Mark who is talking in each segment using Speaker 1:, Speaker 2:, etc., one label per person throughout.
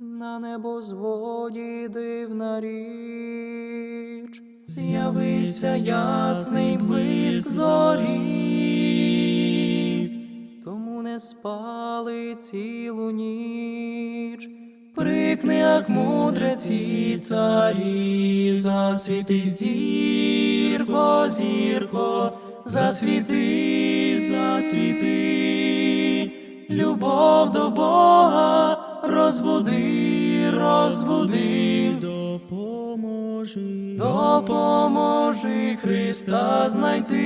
Speaker 1: На небозводі дивна річ, з'явився ясний блиск зорі, тому не спали цілу ніч. Прикни, ах, мудреці царі, засвіти зірко, зірко, засвіти, розбуди, розбуди,
Speaker 2: допоможи,
Speaker 1: допоможи Христа знайти,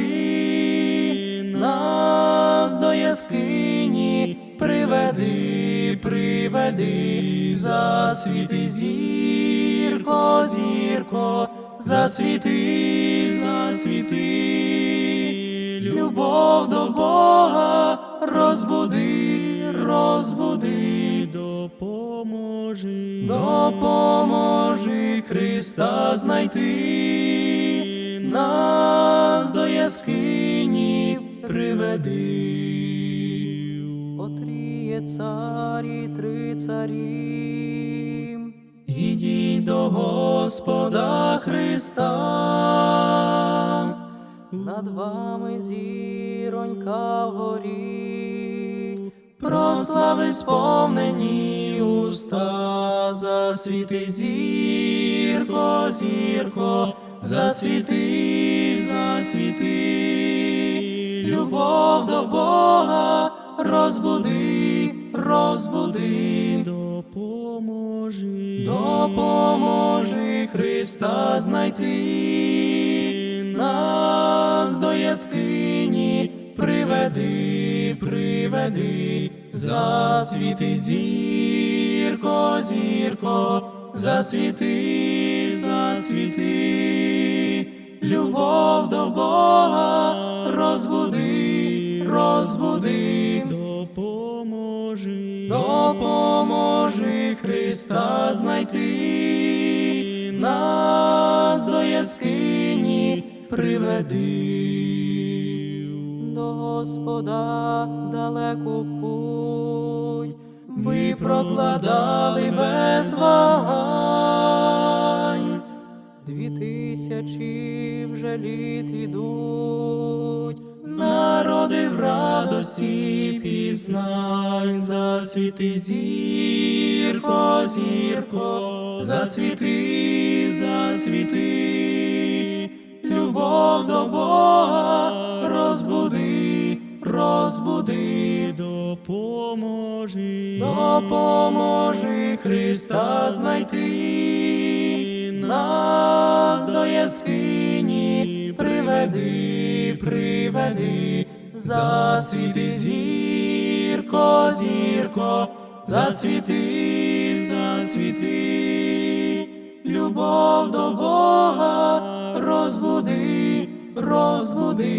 Speaker 1: нас до яскині приведи, приведи, засвіти зірко, зірко, засвіти, засвіти, любов до Бога, розбуди, розбуди,
Speaker 2: допоможи,
Speaker 1: допоможи Христа знайти, нас до яскині приведи. Отріє царі три царі, ідіть до Господа Христа, над вами зіронька вгорі, прослави сповнені уста, засвіти зірко, зірко, засвіти, засвіти, любов до Бога, розбуди, розбуди,
Speaker 2: допоможи,
Speaker 1: допоможи Христа знайти, нас до яскині приведи, приведи, засвіти зірко, зірко, засвіти, засвіти, любов до Бога, розбуди, розбуди,
Speaker 2: допоможи,
Speaker 1: допоможи Христа знайти, нас до яскині приведи. До Господа далеку путь, ви прокладали без вагань, дві тисячі вже літ ідуть, народи в радості пізнань, засвіти зірко, зірко, засвіти, засвіти, любов до Бога, розбуди,
Speaker 2: допоможи,
Speaker 1: допоможи Христа знайти, нас до яскині приведи, приведи, засвіти зірко, зірко, засвіти, засвіти, любов до Бога, розбуди, розбуди.